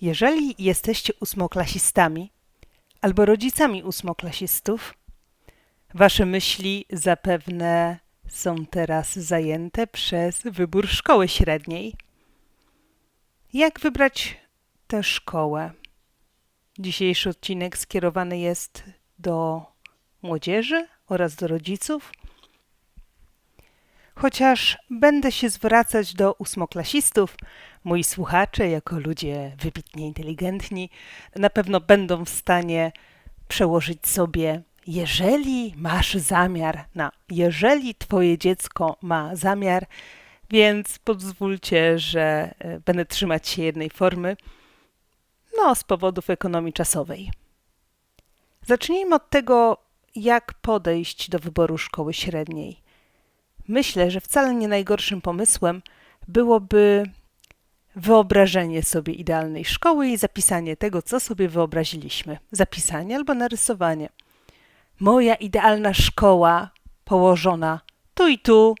Jeżeli jesteście ósmoklasistami albo rodzicami ósmoklasistów, wasze myśli zapewne są teraz zajęte przez wybór szkoły średniej. Jak wybrać tę szkołę? Dzisiejszy odcinek skierowany jest do młodzieży oraz do rodziców. Chociaż będę się zwracać do ósmoklasistów, moi słuchacze, jako ludzie wybitnie inteligentni, na pewno będą w stanie przełożyć sobie, jeżeli masz zamiar, na jeżeli twoje dziecko ma zamiar, więc pozwólcie, że e, będę trzymać się jednej formy, no z powodów ekonomii czasowej. Zacznijmy od tego, jak podejść do wyboru szkoły średniej. Myślę, że wcale nie najgorszym pomysłem byłoby wyobrażenie sobie idealnej szkoły i zapisanie tego, co sobie wyobraziliśmy. Zapisanie albo narysowanie. Moja idealna szkoła położona tu i tu,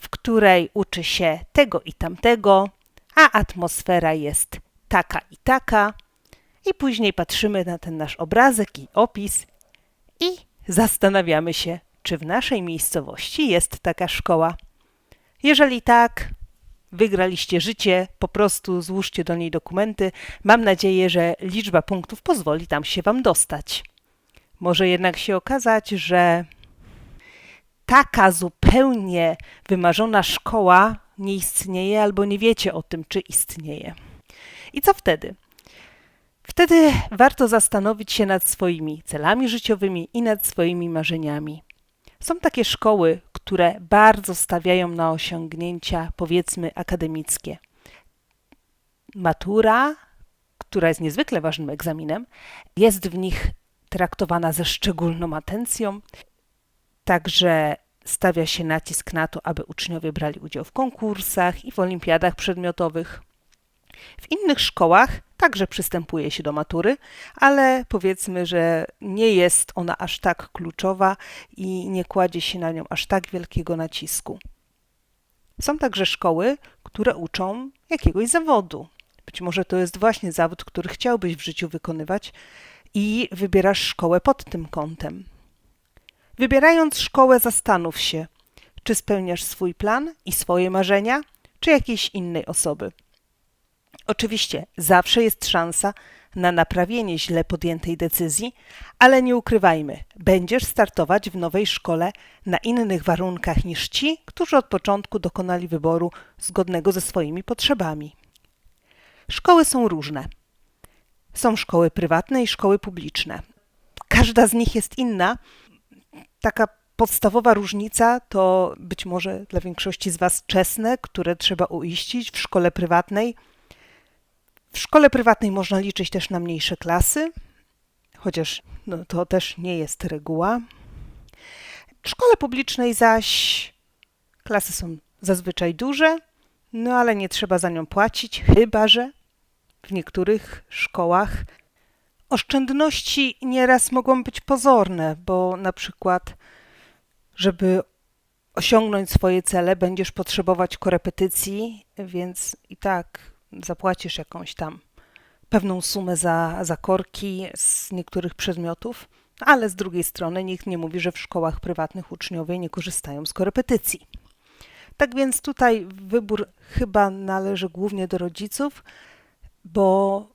w której uczy się tego i tamtego, a atmosfera jest taka i taka. I później patrzymy na ten nasz obrazek i opis i zastanawiamy się, czy w naszej miejscowości jest taka szkoła. Jeżeli tak, wygraliście życie, po prostu złóżcie do niej dokumenty. Mam nadzieję, że liczba punktów pozwoli tam się Wam dostać. Może jednak się okazać, że taka zupełnie wymarzona szkoła nie istnieje albo nie wiecie o tym, czy istnieje. I co wtedy? Wtedy warto zastanowić się nad swoimi celami życiowymi i nad swoimi marzeniami. Są takie szkoły, które bardzo stawiają na osiągnięcia, powiedzmy, akademickie. Matura, która jest niezwykle ważnym egzaminem, jest w nich traktowana ze szczególną atencją. Także stawia się nacisk na to, aby uczniowie brali udział w konkursach i w olimpiadach przedmiotowych. W innych szkołach także przystępuje się do matury, ale powiedzmy, że nie jest ona aż tak kluczowa i nie kładzie się na nią aż tak wielkiego nacisku. Są także szkoły, które uczą jakiegoś zawodu. Być może to jest właśnie zawód, który chciałbyś w życiu wykonywać i wybierasz szkołę pod tym kątem. Wybierając szkołę, zastanów się, czy spełniasz swój plan i swoje marzenia, czy jakiejś innej osoby. Oczywiście zawsze jest szansa na naprawienie źle podjętej decyzji, ale nie ukrywajmy, będziesz startować w nowej szkole na innych warunkach niż ci, którzy od początku dokonali wyboru zgodnego ze swoimi potrzebami. Szkoły są różne. Są szkoły prywatne i szkoły publiczne. Każda z nich jest inna. Taka podstawowa różnica to być może dla większości z Was czesne, które trzeba uiścić w szkole prywatnej w szkole prywatnej można liczyć też na mniejsze klasy, chociaż no, to też nie jest reguła. W szkole publicznej zaś klasy są zazwyczaj duże, no ale nie trzeba za nią płacić, chyba że w niektórych szkołach oszczędności nieraz mogą być pozorne, bo na przykład, żeby osiągnąć swoje cele, będziesz potrzebować korepetycji, więc i tak zapłacisz jakąś tam pewną sumę za, za korki z niektórych przedmiotów, ale z drugiej strony nikt nie mówi, że w szkołach prywatnych uczniowie nie korzystają z korepetycji. Tak więc tutaj wybór chyba należy głównie do rodziców, bo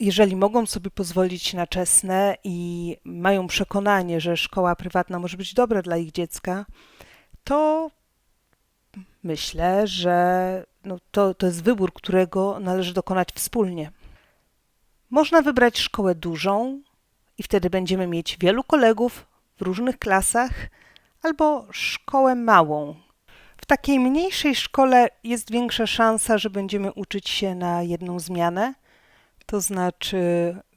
jeżeli mogą sobie pozwolić na czesne i mają przekonanie, że szkoła prywatna może być dobra dla ich dziecka, to myślę, że no to, to jest wybór, którego należy dokonać wspólnie. Można wybrać szkołę dużą i wtedy będziemy mieć wielu kolegów w różnych klasach, albo szkołę małą. W takiej mniejszej szkole jest większa szansa, że będziemy uczyć się na jedną zmianę, to znaczy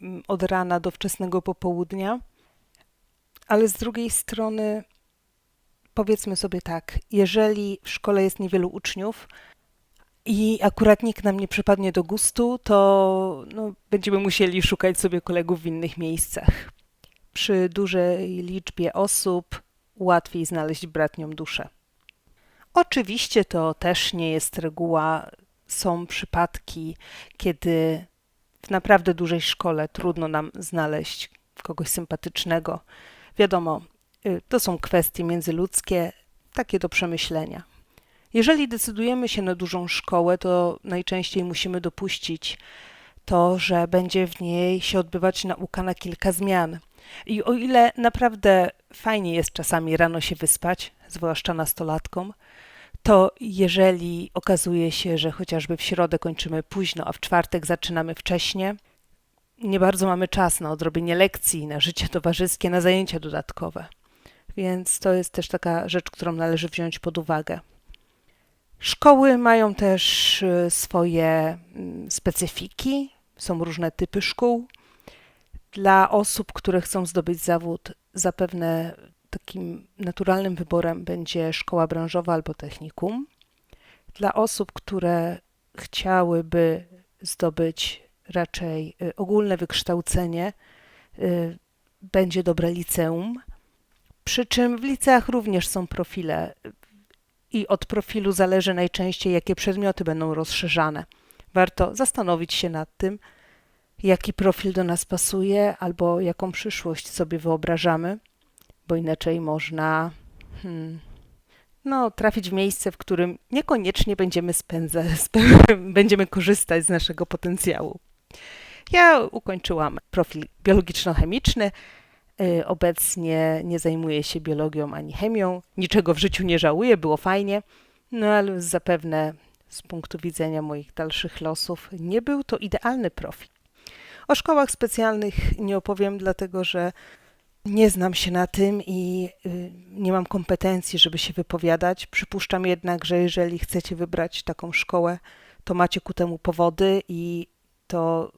mm, od rana do wczesnego popołudnia, ale z drugiej strony powiedzmy sobie tak, jeżeli w szkole jest niewielu uczniów i akurat nikt nam nie przypadnie do gustu, to no, będziemy musieli szukać sobie kolegów w innych miejscach. Przy dużej liczbie osób łatwiej znaleźć bratnią duszę. Oczywiście to też nie jest reguła. Są przypadki, kiedy w naprawdę dużej szkole trudno nam znaleźć kogoś sympatycznego. Wiadomo, y, to są kwestie międzyludzkie, takie do przemyślenia. Jeżeli decydujemy się na dużą szkołę, to najczęściej musimy dopuścić to, że będzie w niej się odbywać nauka na kilka zmian. I o ile naprawdę fajnie jest czasami rano się wyspać, zwłaszcza nastolatkom, to jeżeli okazuje się, że chociażby w środę kończymy późno, a w czwartek zaczynamy wcześnie, nie bardzo mamy czas na odrobienie lekcji, na życie towarzyskie, na zajęcia dodatkowe. Więc to jest też taka rzecz, którą należy wziąć pod uwagę. Szkoły mają też y, swoje mm, specyfiki, są różne typy szkół. Dla osób, które chcą zdobyć zawód, zapewne takim naturalnym wyborem będzie szkoła branżowa albo technikum. Dla osób, które chciałyby zdobyć raczej y, ogólne wykształcenie, y, będzie dobre liceum. Przy czym w liceach również są profile i od profilu zależy najczęściej, jakie przedmioty będą rozszerzane. Warto zastanowić się nad tym, jaki profil do nas pasuje albo jaką przyszłość sobie wyobrażamy, bo inaczej można hmm, no, trafić w miejsce, w którym niekoniecznie będziemy spędzać, będziemy korzystać z naszego potencjału. Ja ukończyłam profil biologiczno-chemiczny. Y, obecnie nie zajmuję się biologią ani chemią. Niczego w życiu nie żałuję, było fajnie, no ale zapewne z punktu widzenia moich dalszych losów nie był to idealny profil. O szkołach specjalnych nie opowiem, dlatego że nie znam się na tym i y, nie mam kompetencji, żeby się wypowiadać. Przypuszczam jednak, że jeżeli chcecie wybrać taką szkołę, to macie ku temu powody i to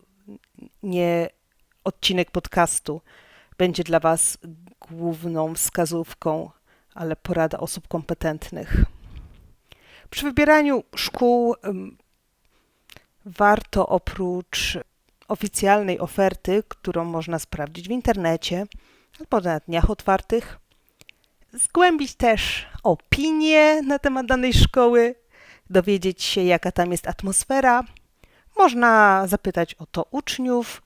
nie odcinek podcastu będzie dla Was główną wskazówką, ale porada osób kompetentnych. Przy wybieraniu szkół warto oprócz oficjalnej oferty, którą można sprawdzić w internecie albo na dniach otwartych, zgłębić też opinie na temat danej szkoły, dowiedzieć się, jaka tam jest atmosfera. Można zapytać o to uczniów,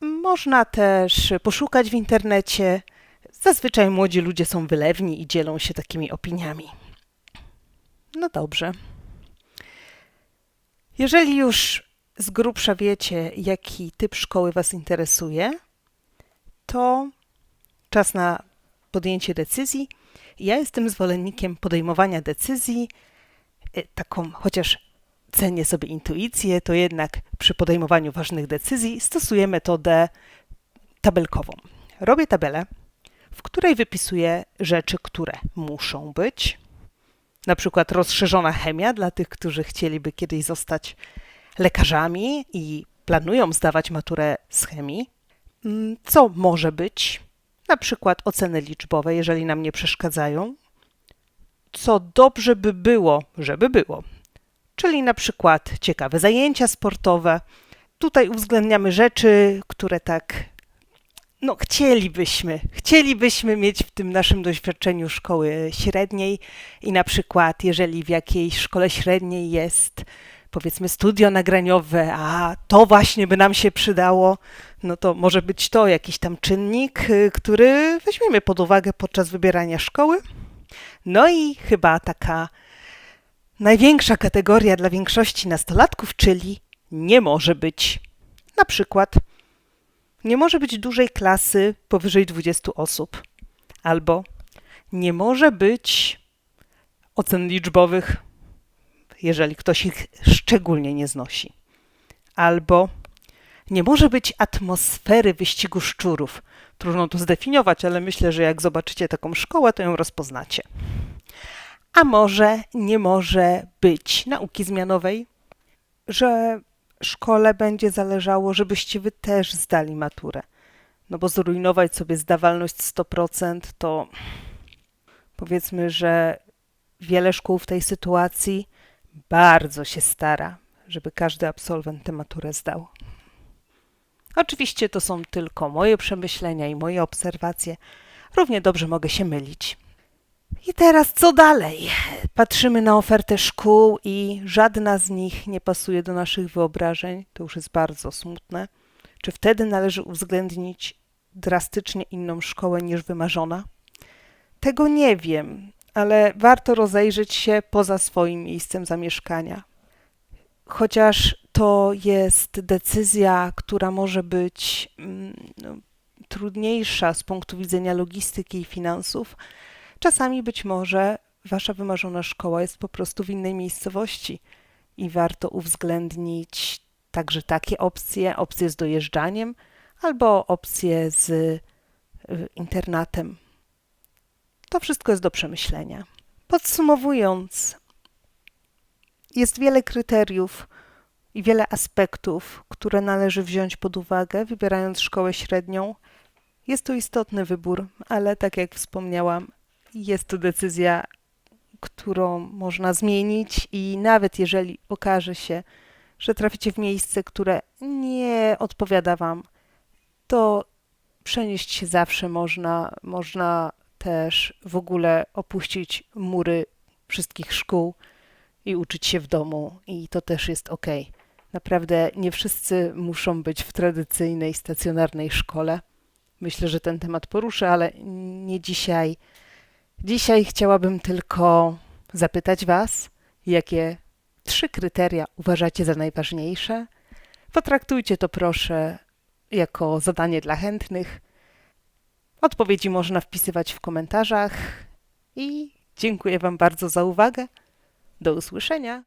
można też poszukać w internecie. Zazwyczaj młodzi ludzie są wylewni i dzielą się takimi opiniami. No dobrze. Jeżeli już z grubsza wiecie, jaki typ szkoły Was interesuje, to czas na podjęcie decyzji. Ja jestem zwolennikiem podejmowania decyzji, e, taką chociaż cenię sobie intuicję, to jednak przy podejmowaniu ważnych decyzji stosuję metodę tabelkową. Robię tabelę, w której wypisuję rzeczy, które muszą być. Na przykład rozszerzona chemia dla tych, którzy chcieliby kiedyś zostać lekarzami i planują zdawać maturę z chemii. Mm, co może być? Na przykład oceny liczbowe, jeżeli nam nie przeszkadzają. Co dobrze by było, żeby było czyli na przykład ciekawe zajęcia sportowe. Tutaj uwzględniamy rzeczy, które tak no, chcielibyśmy, chcielibyśmy mieć w tym naszym doświadczeniu szkoły średniej i na przykład, jeżeli w jakiejś szkole średniej jest powiedzmy studio nagraniowe, a to właśnie by nam się przydało, no to może być to jakiś tam czynnik, który weźmiemy pod uwagę podczas wybierania szkoły. No i chyba taka Największa kategoria dla większości nastolatków, czyli nie może być. Na przykład nie może być dużej klasy powyżej 20 osób, albo nie może być ocen liczbowych, jeżeli ktoś ich szczególnie nie znosi, albo nie może być atmosfery wyścigu szczurów. Trudno to zdefiniować, ale myślę, że jak zobaczycie taką szkołę, to ją rozpoznacie a może nie może być nauki zmianowej, że szkole będzie zależało, żebyście wy też zdali maturę. No bo zrujnować sobie zdawalność 100% to powiedzmy, że wiele szkół w tej sytuacji bardzo się stara, żeby każdy absolwent tę maturę zdał. Oczywiście to są tylko moje przemyślenia i moje obserwacje. Równie dobrze mogę się mylić. I teraz co dalej? Patrzymy na ofertę szkół i żadna z nich nie pasuje do naszych wyobrażeń. To już jest bardzo smutne. Czy wtedy należy uwzględnić drastycznie inną szkołę niż wymarzona? Tego nie wiem, ale warto rozejrzeć się poza swoim miejscem zamieszkania. Chociaż to jest decyzja, która może być mm, no, trudniejsza z punktu widzenia logistyki i finansów, czasami być może wasza wymarzona szkoła jest po prostu w innej miejscowości i warto uwzględnić także takie opcje, opcje z dojeżdżaniem albo opcje z y, internatem. To wszystko jest do przemyślenia. Podsumowując, jest wiele kryteriów i wiele aspektów, które należy wziąć pod uwagę, wybierając szkołę średnią. Jest to istotny wybór, ale tak jak wspomniałam, jest to decyzja, którą można zmienić, i nawet jeżeli okaże się, że traficie w miejsce, które nie odpowiada Wam, to przenieść się zawsze można. Można też w ogóle opuścić mury wszystkich szkół i uczyć się w domu, i to też jest ok. Naprawdę nie wszyscy muszą być w tradycyjnej, stacjonarnej szkole. Myślę, że ten temat poruszę, ale nie dzisiaj. Dzisiaj chciałabym tylko zapytać Was, jakie trzy kryteria uważacie za najważniejsze. Potraktujcie to proszę jako zadanie dla chętnych. Odpowiedzi można wpisywać w komentarzach i dziękuję Wam bardzo za uwagę. Do usłyszenia.